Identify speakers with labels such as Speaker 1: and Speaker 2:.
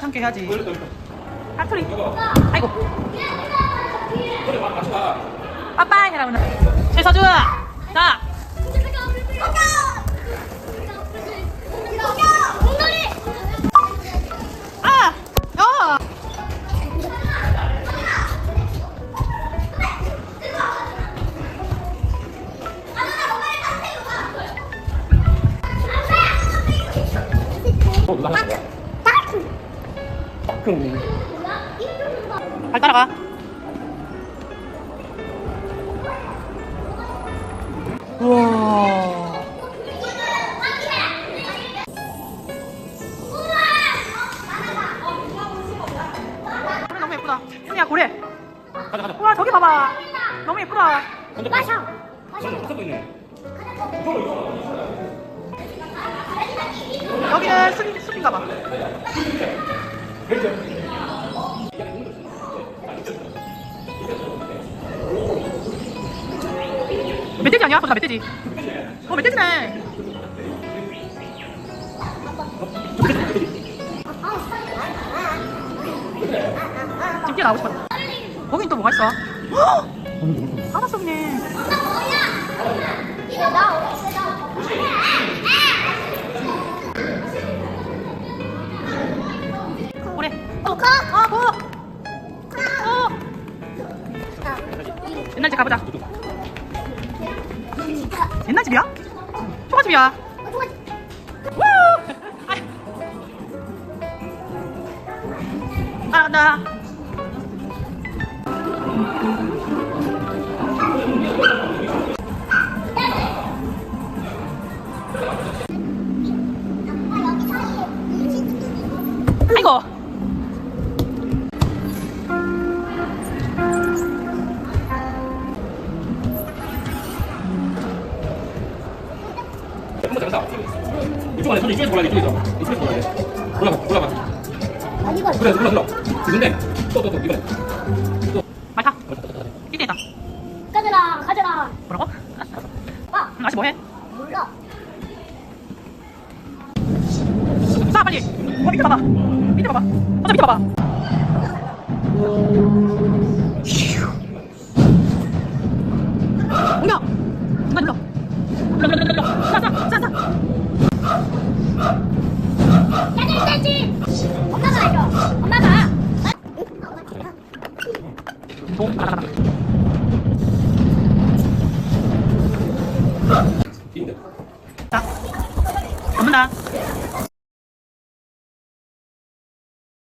Speaker 1: 참게 해야지. 사투리. 아이고. 빠빠이 해라 오늘. 최서준. 자. 아. 어.
Speaker 2: 어, 누가 거야?
Speaker 1: 큰발 따라가. 우와. 고래 너무 예쁘다. 야 고래.
Speaker 2: 가자 가자.
Speaker 1: 와 저기 봐봐. 너무 예쁘다.
Speaker 2: 마셔. 있네.
Speaker 1: 여기는 숲, 숲인가 봐. 멧돼지 아니야? 거기가 멧돼지. 어 멧돼지네. 지금 뛰어나오고 싶어. 거긴 또 뭐가 있어? 헉! 바다 속이네. 옛날 집 가보자. 옛날 집이야? 초가집이야. 우! 아이.
Speaker 2: 한번 잡았다. 이쪽 안에 손 이쪽에서 골라 이쪽에서 이쪽에서 골라야 돼. 골라봐 골라봐. 그래 골라 골라. 근데 또또또 이번에.
Speaker 1: 말 타. 뛰다
Speaker 3: 가져라 가져라
Speaker 1: 뭐라고?
Speaker 3: 아
Speaker 1: 응, 아씨 뭐해?
Speaker 3: 몰라
Speaker 1: 쏴 빨리. 어 밑에 봐봐. 밑에 봐봐. 어저 밑에 봐봐.
Speaker 3: 야들 떼지 엄마가 해줘 엄마가
Speaker 1: 동 가라 가라.
Speaker 2: 뛰는데.
Speaker 1: 자. 잡는다.